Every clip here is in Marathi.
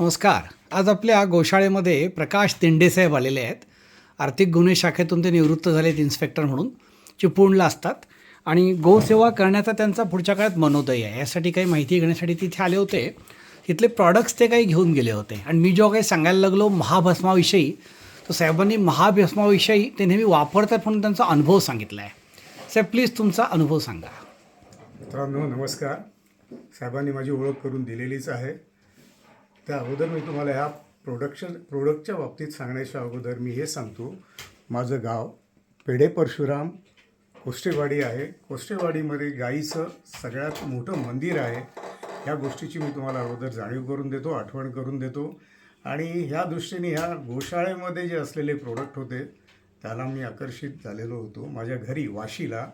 नमस्कार. आज आपल्या गोशाळेमध्ये प्रकाश तेंडेसाहेब आलेले आहेत. आर्थिक गुन्हे शाखेतून ते निवृत्त झालेत इन्स्पेक्टर म्हणून. चिपळूणला असतात. आणि गोसेवा करण्याचा त्यांचा पुढच्या काळात मनोदय आहे. यासाठी काही माहिती घेण्यासाठी तिथे आले होते. तिथले प्रॉडक्ट्स ते काही घेऊन गेले होते. आणि मी जेव्हा काही सांगायला लागलो महाभस्माविषयी तर साहेबांनी महाभस्माविषयी ते नेहमी वापरतात म्हणून त्यांचा अनुभव सांगितला आहे. साहेब प्लीज तुमचा अनुभव सांगा. मित्रांनो नमस्कार. साहेबांनी माझी ओळख करून दिलेलीच आहे. त्या अगोदर मी तुम्हाला ह्या प्रोडक्शन प्रोडक्टच्या बाबतीत सांगण्याच्या अगोदर मी हे सांगतो. माझं गाव पेढे परशुराम कोष्टेवाडी आहे. कोष्टेवाडीमध्ये गाईचं सगळ्यात मोठं मंदिर आहे. ह्या गोष्टीची मी तुम्हाला अगोदर जाणीव करून देतो आठवण करून देतो. आणि ह्या दृष्टीने ह्या गोशाळेमध्ये जे असलेले प्रोडक्ट होते त्याला मी आकर्षित झालेलो होतो. माझ्या घरी वाशीला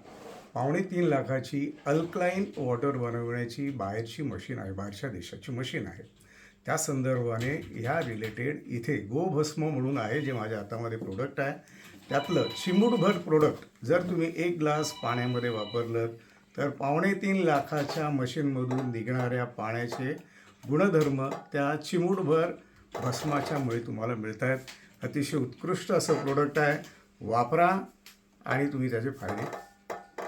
पावणे तीन लाखाची अल्कलाईन वॉटर बनवण्याची बाहेरची मशीन आहे बाहेरच्या देशाची मशीन आहे. त्या संदर्भाने ह्या रिलेटेड इथे गोभस्म म्हणून आहे जे माझ्या हातामध्ये प्रोडक्ट आहे. त्यातलं चिमूटभर प्रोडक्ट जर तुम्ही एक ग्लास पाण्यामध्ये वापरलं तर पावणे तीन लाखाच्या मशीनमधून निघणाऱ्या पाण्याचे गुणधर्म त्या चिमूटभर भस्माच्यामुळे तुम्हाला मिळत आहेत. अतिशय उत्कृष्ट असं प्रोडक्ट आहे. वापरा आणि तुम्ही त्याचे फायदे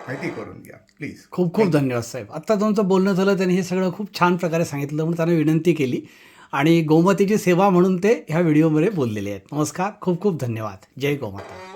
माहिती करून घ्या प्लीज खूप खूप धन्यवाद साहेब. आत्ता तुमचं बोलणं झालं त्यांनी हे सगळं खूप छान प्रकारे सांगितलं म्हणून त्यांना विनंती केली. आणि गोमातेची सेवा म्हणून ते ह्या व्हिडिओमध्ये बोललेले आहेत. नमस्कार खूप खूप धन्यवाद. जय गोमाता.